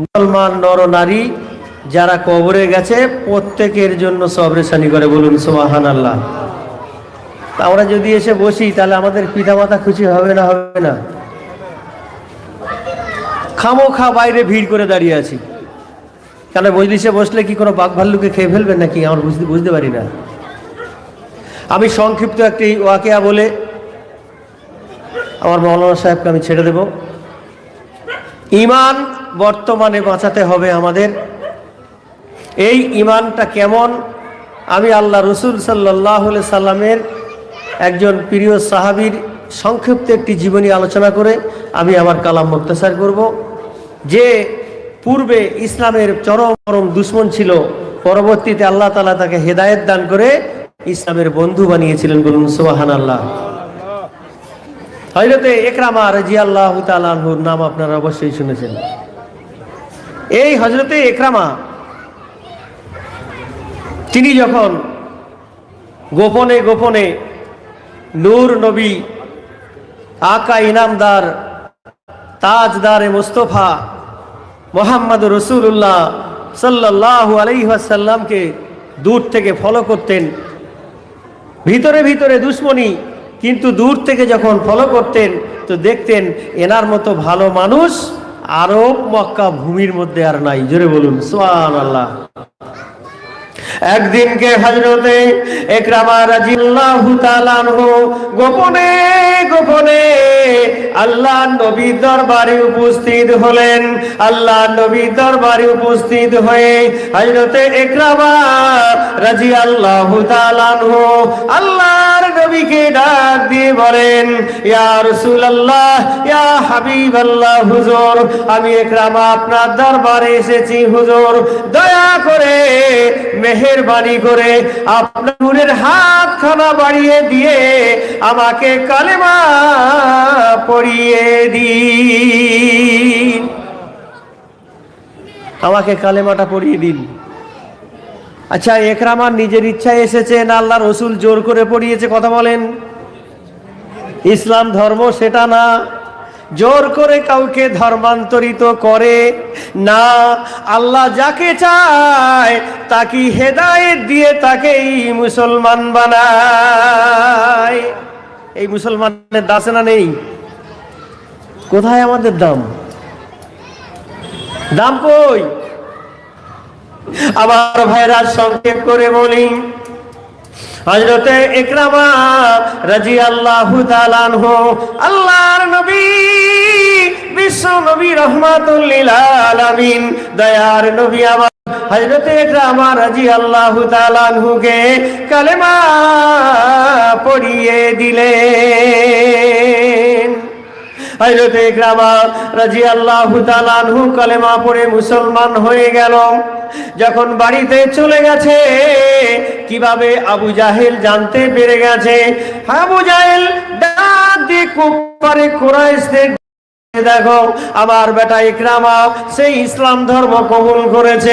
মুসলমান নর নারী যারা কবরে গেছে, প্রত্যেকের জন্য সবরেশানি করে বলুন সোহান আল্লাহ আমরা যদি এসে বসি, তাহলে আমাদের পিতামাতা খুশি হবে না হবে না? খামোখা বাইরে ভিড় করে দাঁড়িয়ে আছি। কেন, মজলিসে বসলে কি কোনো বাঘ ভাল্লুকে খেয়ে ফেলবেন নাকি? আমার বুঝতে বুঝতে পারি না। আমি সংক্ষিপ্ত একটি ওয়াকেয়া বলে আমার মৌলানা সাহেবকে আমি ছেড়ে দেব। ইমান বর্তমানে বাঁচাতে হবে আমাদের। এই ইমানটা কেমন? আমি আল্লাহ রসুল সাল্লাহ সাল্লামের একজন প্রিয় সাহাবীর সংক্ষিপ্ত একটি জীবনী আলোচনা করে আমি আমার কালাম মুক্তাসার করব। যে পূর্বে ইসলামের চরম পরম দুশ্মন ছিল, পরবর্তীতে আল্লাহ তালা তাকে হেদায়েত দান করে ইসলামের বন্ধু বানিয়েছিলেন বলুন সোহান আল্লাহ হজরতে একরামা রাজি আল্লাহ তালহুর নাম আপনারা অবশ্যই শুনেছেন। এই হজরতে একরামা তিনি যখন গোপনে গোপনে নূর নবী আকা ইনামদার, তাজদারে মুস্তফা মোহাম্মদ রসুল্লাহ সাল্লাহ আলাইসাল্লামকে দূর থেকে ফলো করতেন। ভিতরে ভিতরে দুশ্মনী কিন্তু দূর থেকে যখন ফলো করতেন, তো দেখতেন এনার মতো ভালো মানুষ আরব মক্কা ভূমির মধ্যে আর নাই। জোরে বলুন সোয়ান আল্লাহ একদিনকে হজরতে একরামা রাজিল্লাহু তাআলাহু গোপনে গোপনে আল্লাহ নবী দরবারে উপস্থিত হলেন। আল্লাহ নবী দরবারে উপস্থিত হয়ে হজরতে একরামা রাজিয়াল্লাহু তাআলাহু আল্লাহর নবীকে ডাক দিয়ে বলেন, ইয়া রাসূলুল্লাহ, ইয়া হাবিবাল্লাহ, হুজুর, আমি একরামা আপনার দরবারে এসেছি, হুজুর, দয়া করে মেহেরবানি করে আপনার নূরের হাত খানা বাড়িয়ে দিয়ে আমাকে কালেমা পড়িয়ে দিন। আমাকে কালেমাটা পড়িয়ে দিন। আচ্ছা একরামার নিজের ইচ্ছায় এসেছে না আল্লাহ রসুল জোর করে পড়িয়েছে, কথা বলেন। ইসলাম ধর্ম সেটা না। জোর করে কাউকে ধর্মান্তরিত করে। না, আল্লাহ যাকে চায় তাকে হেদায়েত দিয়ে তাকেই মুসলমান বানায়। এই মুসলমানের দাসে না নেই। কোথায় আমাদের দাম? দাম কই? আবার ভাইরা সংক্ষেপ করে বলি। হজরতে ইকরামা রাজি আল্লাহ আল্লাহর নবী, বিশ্ব নবী রহমাতুল্লিল আলামিন, দয়ার নবী আমার হজরতে ইকরামা রাজি আল্লাহ তালানহুকে কালেমা পড়িয়ে দিলেন। হজরতে ইকরামা রাজি আল্লাহ তালানহু কালেমা পড়ে মুসলমান হয়ে গেল। যখন বাড়িতে চলে গেছে, কীভাবে আবু জাহেল জানতে পেরে গেছে? আবু জাহেল দেখো, আমার বেটা ইকরামা সেই ইসলাম ধর্ম কবুল করেছে।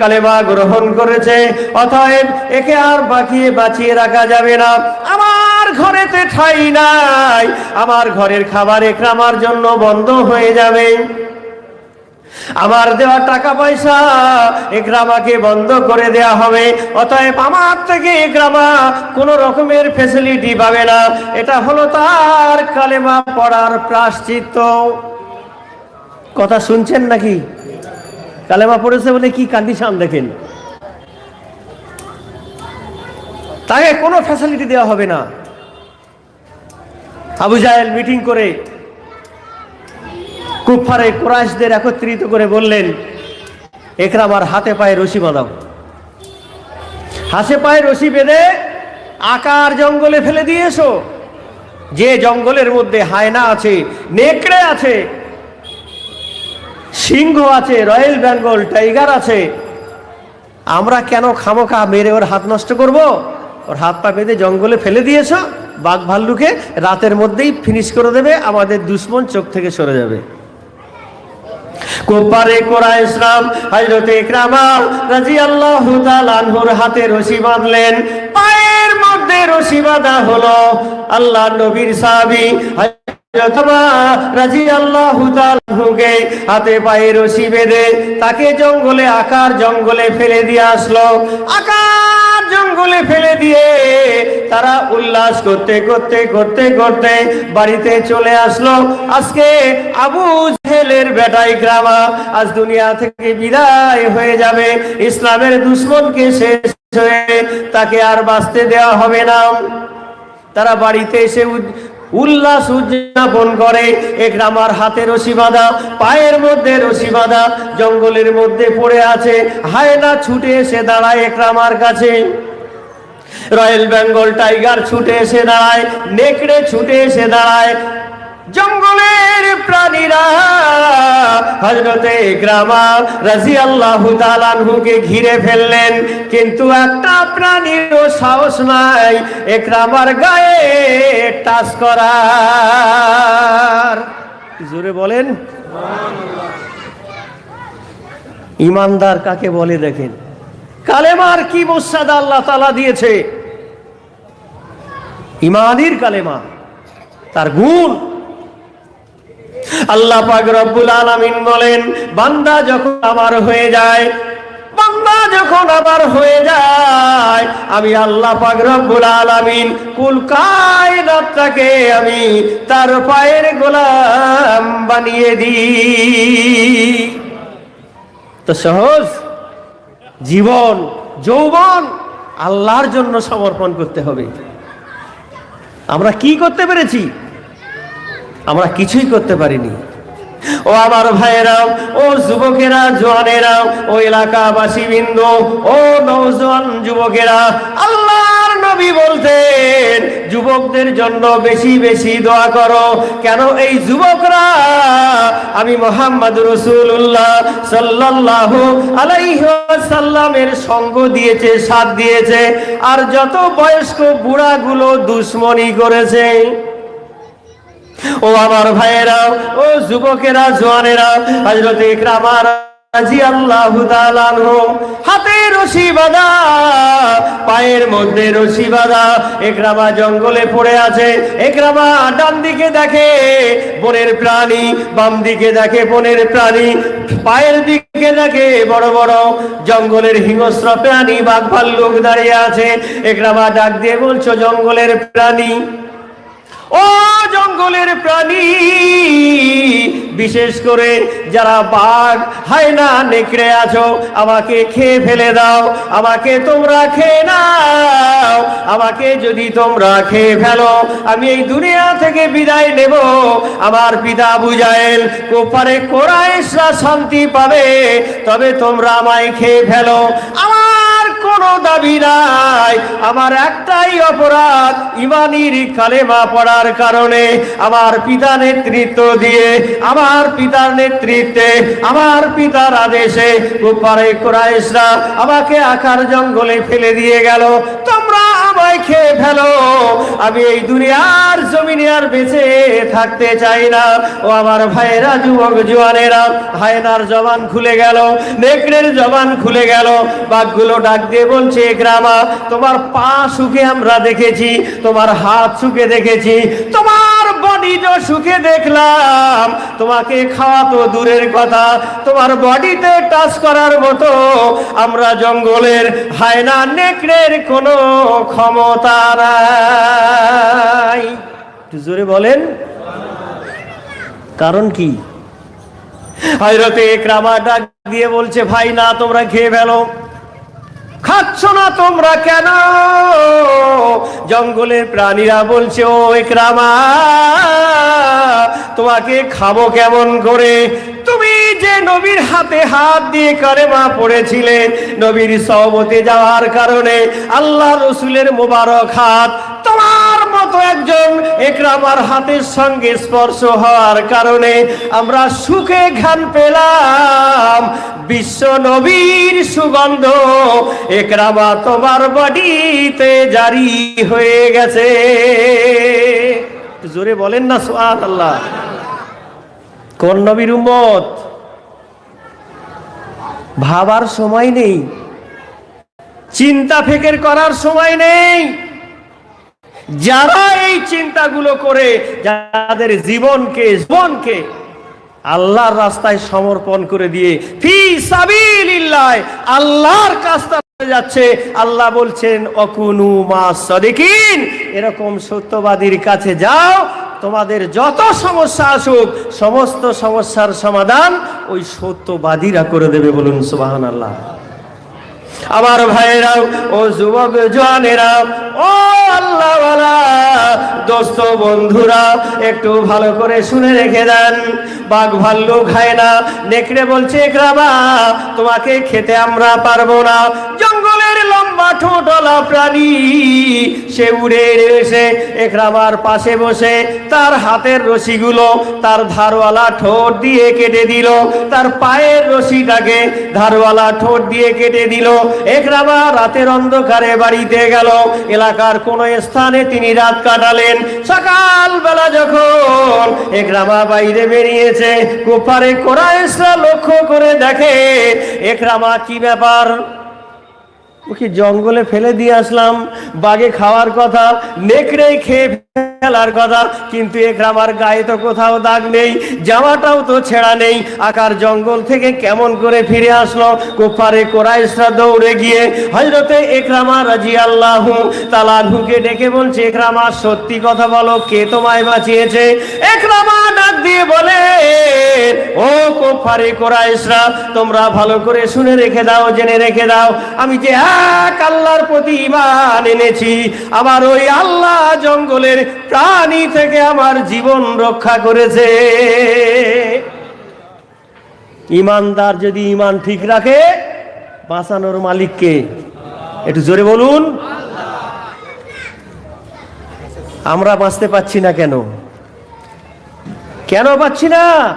কালেমা গ্রহণ করেছে। অতএব একে আর বাকিয়ে বাঁচিয়ে রাখা যাবে না। আমার ঘরেতে ঠাই নাই। আমার ঘরের খাবার একরামার জন্য বন্ধ হয়ে যাবে। আমার দেওয়া টাকা পয়সা একরামাকে বন্ধ করে দেয়া হবে। অতএব আমার থেকে একরামা কোনো রকমের ফেসিলিটি পাবে না। এটা হলো তার কালেমা পড়ার প্রাশ্চিত্য। কথা শুনছেন নাকি? কালেমা পড়েছে বলে কি কন্ডিশন দেখেন? তাকে কোনো ফ্যাসিলিটি দেওয়া হবে না। আবু জাহেল মিটিং করে কুফারে কোরাইশদের একত্রিত করে বললেন একরামার হাতে পায়ে রশি বাঁধাও। হাতে পায়ে রশি বেঁধে আকার জঙ্গলে ফেলে দিয়ে এসো। যে জঙ্গলের মধ্যে হায়না আছে, নেকড়ে আছে, সিংহ আছে রয়্যাল বেঙ্গল টাইগার আছে, আমরা কেন খামোখা মেরে ওর হাত নষ্ট করব? ওর হাত পা বেঁধে জঙ্গলে ফেলে দিয়েছ বাঘ ভাল্লুকে রাতের মধ্যেই ফিনিশ করে দেবে, আমাদের দুশ্মন চোখ থেকে সরে যাবে। কোপারে ইসলাম তাআলা আনহুর হাতে রশি বাঁধলেন। পায়ের মধ্যে রশি বাঁধা হলো আল্লাহ নবীর সাহাবী হাতে পায়ে রশি বেঁধে তাকে জঙ্গলে, আকার জঙ্গলে ফেলে দিয়ে আসলো। আকার তারা উল্লাস করতে করতে করতে করতে বাড়িতে চলে আসলো। আজকে আবু জেহেলের বেটাই গ্রামা আজ দুনিয়া থেকে বিদায় হয়ে যাবে। ইসলামের দুশ্মনকে শেষ হয়ে তাকে আর বাঁচতে দেওয়া হবে না। তারা বাড়িতে এসে উল্লাস উদযাপন করে। একরামার হাতে রশি বাঁধা, পায়ের মধ্যে রশি বাঁধা, জঙ্গলের মধ্যে পড়ে আছে। হায়না ছুটে এসে দাঁড়ায় একরামার কাছে। রয়্যাল বেঙ্গল টাইগার ছুটে এসে দাঁড়ায়, নেকড়ে ছুটে এসে দাঁড়ায়। জঙ্গলের প্রাণীরা হজরতে গ্রামা রাজি আল্লাহ তালানহুকে ঘিরে ফেললেন, কিন্তু একটা প্রাণীরও সাহস নাই একরামার গায়ে টাচ করার। জোরে বলেন। ইমানদার কাকে বলে দেখেন? কালেমার কি মোসাদা আল্লাহ তালা দিয়েছে? ইমানির কালেমা, তার গুণ। আল্লাহ পাক রব্বুল আলামিন বলেন, বান্দা যখন আমার হয়ে যায়, বান্দা যখন আবার হয়ে যায়, আমি আল্লাহ পাক রব্বুল আলামিন কুল কায়নাতটাকে আমি তার পায়ের গোলাম বানিয়ে দিই। তো সহজ জীবন, যৌবন আল্লাহর জন্য সমর্পণ করতে হবে। আমরা কি করতে পেরেছি? আমরা কিছুই করতে পারিনি। ও আমার ভাইয়েরা ও যুবকেরা জোয়ানেরা ও এলাকাবাসী বৃন্দ, ও নৌজওয়ান যুবকেরা, আল্লাহর নবী বলতেন, যুবকদের জন্য বেশি বেশি দোয়া করো। কেন এই যুবকরা? আমি মোহাম্মদ রসুল্লাহ সাল্লাল্লাহু আলাইহি সাল্লামের সঙ্গ দিয়েছে, সাথ দিয়েছে, আর যত বয়স্ক বুড়াগুলো দুশ্মনী করেছে ও আমার ভাইয়েরা, ও যুবকেরা, জোয়ানেরা হজরত ইকরামার হাতে রশি বাঁধা, পায়ের মধ্যে রশি বাঁধা একরামা জঙ্গলে পড়ে আছে একরামা ডান দিকে দেখে, বনের প্রাণী বাম দিকে দেখে, বনের প্রাণী, পায়ের দিকে দেখে, বড় বড় জঙ্গলের হিংস্র প্রাণী, বাঘ ভাল্লুক দাঁড়িয়ে আছে একরামা ডাক দিয়ে বলছো, জঙ্গলের প্রাণী ও জঙ্গলের প্রাণী, বিশেষ করে যারা বাঘ, হায়না, নেকড়ে আছো, আমাকে খেয়ে ফেলে দাও, আমাকে তোমরা খেয়ে নাও, আমাকে যদি তোমরা খেয়ে ফেলো, আমি এই দুনিয়া থেকে বিদায় নেব। আমার পিতা বুঝায়েল কোপারে কোরাইশরা শান্তি পাবে, তবে তোমরা আমায় খেয়ে ফেলো। আমার কোনো দাবি নাই। আমার একটাই অপরাধ, ইমানির কালেমা পড়ার কারণে আমার পিতা নেতৃত্ব দিয়ে, আমার পিতার নেতৃত্বে, আমার পিতার আদেশে কুপারে কোরাইশরা আমাকে আকার জঙ্গলে ফেলে দিয়ে গেল। তোমরা আমায় খেয়ে ফেলো। আমি এই দুনিয়ার জমিনে আর বেঁচে থাকতে চাই না। ও আমার ভাইয়েরা, যুবক জোয়ানেরা, হায়নার জবান খুলে গেল, নেকড়ের জবান খুলে গেল। বাঘগুলো ডাক দিয়ে বলছে গ্রামা, তোমার পা সুখে আমরা দেখেছি, তোমার হাত সুখে দেখেছি, তোমার বডিটা সুখে দেখলাম। তোমাকে খাওয়া তো দূরের কথা, তোমার বডিতে টাচ করার মতো। আমরা জঙ্গলের হায়না নেকড়ের কোনো ক্ষমতা নাই। জোরে বলেন। কারণ কি? হয়রতে একরামা ডাক দিয়ে বলছে, ভাই, না, তোমরা খেয়ে ফেলো। খাচ্ছ না তোমরা কেন? জঙ্গলের প্রাণীরা বলছে, ও একরামা, তোমাকে খাব কেমন করে? তুমি যে নবীর হাতে হাত দিয়ে করে মা পড়েছিলে, নবীর সহমতে যাওয়ার কারণে আল্লাহ রসুলের মোবারক হাত তোমার মতো একজন একরামার হাতের সঙ্গে স্পর্শ হওয়ার কারণে আমরা সুখে ঘ্রাণ পেলাম। বিশ্ব নবীর সুগন্ধ একরামা তোমার জারি হয়ে গেছে। জোরে বলেন না সোহান আল্লাহ কোন নবীর উম্মত? ভাবার সময় নেই। চিন্তা ফেকের করার সময় নেই। যারা এই চিন্তাগুলো করে, যাদের জীবনকে জীবনকে আল্লাহর রাস্তায় সমর্পণ করে দিয়ে, ফি সাবিলিল্লাহ, আল্লাহর কাজটা যাচ্ছে, আল্লাহ বলছেন, অকুনু মা সদিকিন এরকম সত্যবাদীর কাছে যাও, তোমাদের যত সমস্যা আসুক, সমস্ত সমস্যার সমাধান ওই সত্যবাদীরা করে দেবে বলুন সুবাহান আল্লাহ আমার ভাইরাও, ও যুবক জোয়ানেরা, ও আল্লাহওয়ালা, দোস্ত বন্ধুরা, একটু ভালো করে শুনে রেখে দেন। বাঘ ভাল্লু খায় না, নেকড়ে বলছে একরামা তোমাকে খেতে আমরা পারব না। ঠোঁটলা প্রাণী। সে উড়ে এসে একরামার পাশে বসে, তার হাতের রশিগুলো তার ধারওয়ালা ঠোঁট দিয়ে কেটে দিল, তার পায়ের রশিটাকে ধারওয়ালা ঠোঁট দিয়ে কেটে দিল। একরামা রাতের অন্ধকারে বাড়িতে গেল, এলাকার কোনো স্থানে তিনি রাত কাটালেন। সকাল বেলা যখন একরামা বাইরে বেরিয়েছে কুপারে কোরআসরা লক্ষ্য করে দেখে, একরামা কি ব্যাপার? ওকে জঙ্গলে ফেলে দিয়ে আসলাম? বাগে খাওয়ার কথা, নেকড়ে খেয়ে ফেলার কথা, কিন্তু একরামার গায়ে তো কোথাও দাগ নেই, জামাটাও তো ছেঁড়া নেই। আকার জঙ্গল থেকে কেমন করে ফিরে আসলো? কোপারে কোরাইশরা দৌড়ে গিয়ে হজরতে একরামা রাজি আল্লাহ তালাহুকে ডেকে বলছে একরামা সত্যি কথা বলো, কে তোমায় বাঁচিয়েছে? একরামা দিয়ে বলে ও কোফারে কোরাইশরা, তোমরা ভালো করে শুনে রেখে দাও, জেনে রেখে দাও। আমি যে এক আল্লাহর প্রতি ইমান এনেছি, আমার ওই আল্লাহ জঙ্গলের প্রাণী থেকে আমার জীবন রক্ষা করেছে। ইমানদার যদি ইমান ঠিক রাখে, বাঁচানোর মালিককে একটু জোরে বলুন। আমরা বাঁচতে পাচ্ছি না কেন? কেন পাচ্ছি না?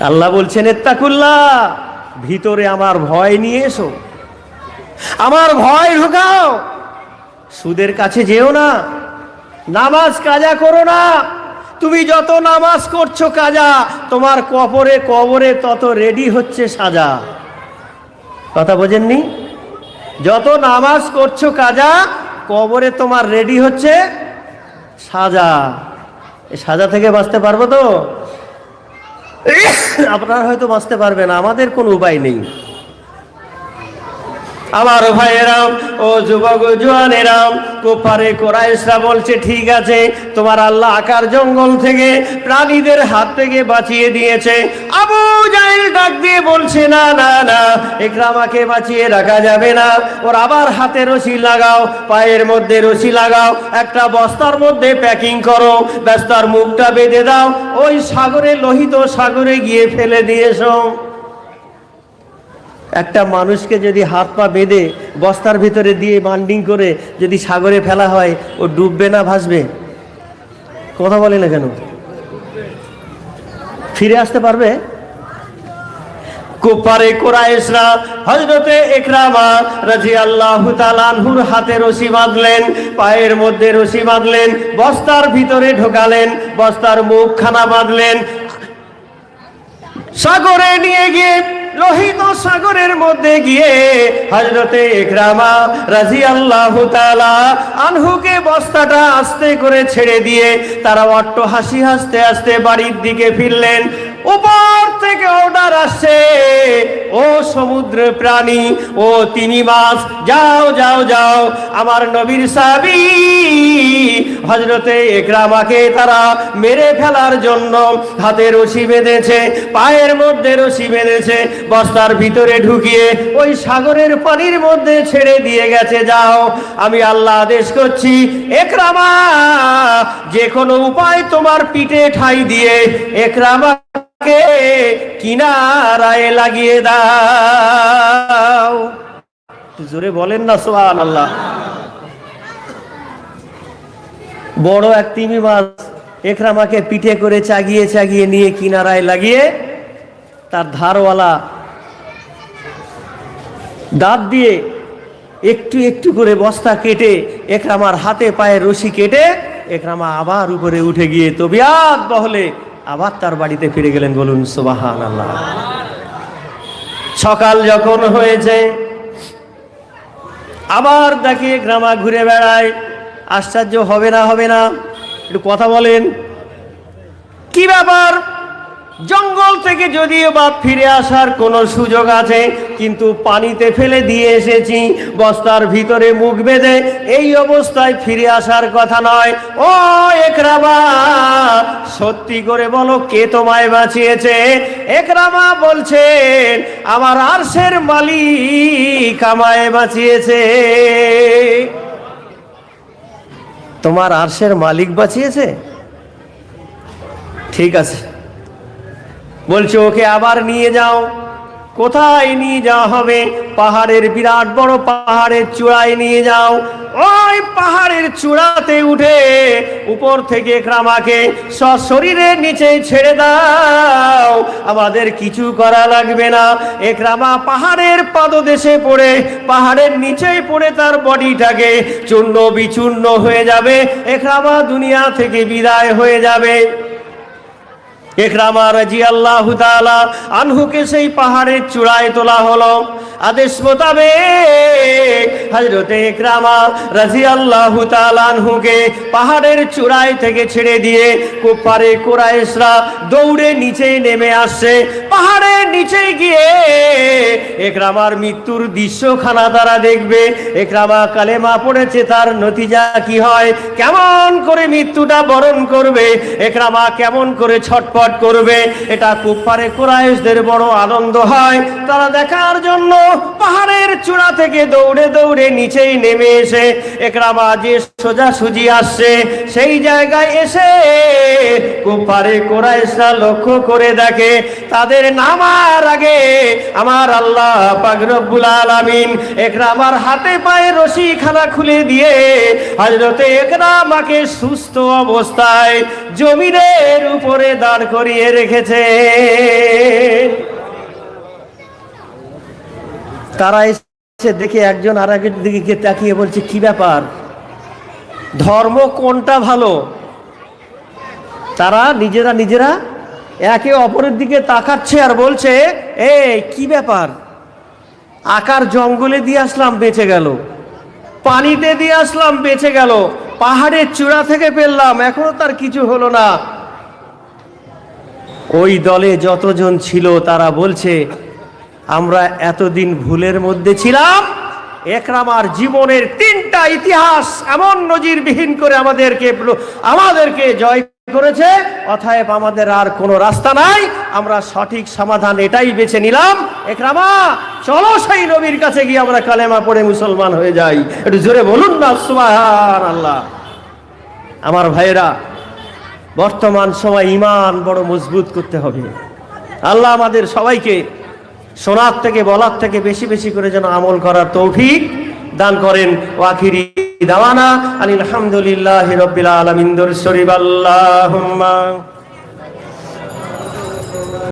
আল্লাহ বলছেন, এত্তাকুল্লাহ, ভিতরে আমার ভয় নিয়ে এসো। আমার ভয় ঢুকাও। সুদের কাছে যেও না। নামাজ কাজা করো না। তুমি যত নামাজ করছ কাজা, তোমার কবরে কবরে তত রেডি হচ্ছে সাজা। কথা বোঝেননি? যত নামাজ করছ কাজা, কবরে তোমার রেডি হচ্ছে সাজা। সাজা থেকে বাঁচতে পারব তো? আপনারা হয়তো বাঁচতে পারবেন আমাদের কোনো উপায় নেই। আমার ভাইয়েরাম, ও যুবক জোয়ানেরাম, কুফারে কোরাইশরা বলছে, ঠিক আছে, তোমার আল্লাহ আকার জঙ্গল থেকে প্রাণীদের হাত থেকে বাঁচিয়ে দিয়েছে। আবু জাইল ডাক দিয়ে বলছে, না না না একরামাকে বাঁচিয়ে রাখা যাবে না। ওর আবার হাতে রশি লাগাও, পায়ের মধ্যে রশি লাগাও, একটা বস্তার মধ্যে প্যাকিং করো, ব্যস্তার মুখটা বেঁধে দাও, ওই সাগরে লোহিত সাগরে গিয়ে ফেলে দিয়েছ একটা মানুষকে যদি হাত পা বেঁধে বস্তার ভিতরে দিয়ে বান্ডিং করে যদি সাগরে ফেলা হয়, ও ডুববে না, ভাসবে? কথা বলে না কেন? ফিরে আসতে পারবে? কুপারে কোরাইশরা হজরতে একরামা রাজি আল্লাহ তালানহুর হাতে রশি বাঁধলেন, পায়ের মধ্যে রশি বাঁধলেন, বস্তার ভিতরে ঢোকালেন, বস্তার মুখখানা বাঁধলেন। সাগরে নিয়ে গিয়ে লোহিত সাগরের মধ্যে গিয়ে হজরতে একরামা রাজি আল্লাহ আনহুকে বস্তাটা আস্তে করে ছেড়ে দিয়ে তারা অট্ট হাসি হাসতে হাসতে বাড়ির দিকে ফিরলেন। উপর থেকে অর্ডার আসছে। ও সমুদ্র প্রাণী, ও তিনি মাছ, যাও যাও যাও, আমার নবীর সাবি হজরতে একরামাকে তারা মেরে ফেলার জন্য হাতে রশি বেঁধেছে, পায়ের মধ্যে রশি বেঁধেছে, বস্তার ভিতরে ঢুকিয়ে ওই সাগরের পানির মধ্যে ছেড়ে দিয়ে গেছে। যাও, আমি আল্লাহ আদেশ করছি, একরামা, যে কোনো উপায় তোমার পিঠে ঠাই দিয়ে, একরামা কে কিনারায় লাগিয়ে দাও। জোরে বলেন না সোহান আল্লাহ বড় এক তিমি মাছ একরামাকে পিঠে করে চাগিয়ে চাগিয়ে নিয়ে কিনারায় লাগিয়ে তার ধারওয়ালা দাঁত দিয়ে একটু একটু করে বস্তা কেটে একরামার হাতে পায়ে রশি কেটে একরামা আবার উপরে উঠে গিয়ে তবিয়াত বহলে আবার তার বাড়িতে ফিরে গেলেন, বলুন সুবাহান আল্লাহ সকাল যখন হয়েছে, আবার দেখে গ্রামা ঘুরে বেড়ায়, আশ্চর্য হবে না হবে না। একটু কথা বলেন। কি ব্যাপার? জঙ্গল থেকে যদিও বা ফিরে আসার কোনো সুযোগ আছে, কিন্তু পানিতে ফেলে দিয়ে এসেছি, বস্তার ভিতরে মুখ বেঁধে এই অবস্থায় ফিরে আসার কথা নয়। ও একরামা, সত্যি করে বলো, কে তোমায় বাঁচিয়েছে? একরামা বলছেন, আমার আরশের মালিক আমায় বাঁচিয়েছে। তোমার আরশের মালিক বাঁচিয়েছে? ঠিক আছে। বলছে, ওকে আবার নিয়ে যাও। কোথায় নিয়ে যাওয়া হবে? পাহাড়ের বিরাট বড় পাহাড়ের চূড়ায় নিয়ে যাও। ওই পাহাড়ের চূড়াতে উঠে উপর থেকে ক্রামাকে সশরীরের নিচে ছেড়ে দাও। আমাদের কিছু করা লাগবে না। একরামা পাহাড়ের পাদদেশে পড়ে, পাহাড়ের নিচেই পড়ে তার বডিটাকে চূর্ণ বিচূর্ণ হয়ে যাবে। একরামা দুনিয়া থেকে বিদায় হয়ে যাবে। একরামা রাজি আল্লাহ আনহুকে সেই পাহাড়ের চূড়ায় তোলা হলো। আদেশ মোতাবেক হজরতে একরামা রাজি আল্লাহ আনহুকে পাহাড়ের চূড়ায় থেকে ছেড়ে দিয়ে কুপারে কোরাইশরা দৌড়ে নিচে নেমে আসছে। পাহাড়ের নিচে গিয়ে একরামার মৃত্যুর দৃশ্যখানা তারা দেখবে। একরামা কালেমা পড়েছে, তার নতিজা কি হয়? কেমন করে মৃত্যুটা বরণ করবে? একরামা কেমন করে ছটপট করবে? এটা কুফারে কোরাইশদের বড় আনন্দ হয়। তারা দেখার জন্য পাহাড়ের চূড়া থেকে দৌড়ে দৌড়ে নিচেই নেমে এসে একরামা যে সোজাসুজি আসছে। সেই জায়গায় এসে কুফারে কোরাইশরা লক্ষ্য করে দেখে, তাদের নামার আগে আমার আল্লাহ পাক রব্বুল আলামিন একরামার হাতে পায়ে রশি খানা খুলে দিয়ে হজরতে একরামাকে সুস্থ অবস্থায় জমিনের উপরে দাঁড় করিয়ে রেখেছে। তারা দেখে একজন আর একজন দিকে তাকিয়ে বলছে, কি ব্যাপার? ধর্ম কোনটা ভালো? তারা নিজেরা নিজেরা একে অপরের দিকে তাকাচ্ছে আর বলছে এ কি ব্যাপার? আকার জঙ্গলে দিয়ে আসলাম, বেঁচে গেল। পানিতে দিয়ে আসলাম, বেঁচে গেল। পাহাড়ের চূড়া থেকে পেলাম এখনও তার কিছু হলো না। ওই দলে যতজন ছিল, তারা বলছে আমরা এতদিন ভুলের মধ্যে ছিলাম। একরামার জীবনের তিনটা ইতিহাস এমন নজিরবিহীন করে আমাদেরকে আমাদেরকে জয় করেছে। অতএব আমাদের আর কোনো রাস্তা নাই। আমরা সঠিক সমাধান এটাই বেছে নিলাম। একরামা, চলো সেই নবীর কাছে গিয়ে আমরা কালেমা পড়ে মুসলমান হয়ে যাই। একটু জোরে বলুন না সুবহান আল্লাহ আমার ভাইয়েরা, বর্তমান সময় ইমান বড় মজবুত করতে হবে। আল্লাহ আমাদের সবাইকে শোনার থেকে বলার থেকে বেশি বেশি করে যেন আমল করার তৌফিক দান করেন। ওয়াখিরি দাওয়ানা আলহামদুলিল্লাহ রবিল আলমিন্দুর শরীফ। আল্লাহ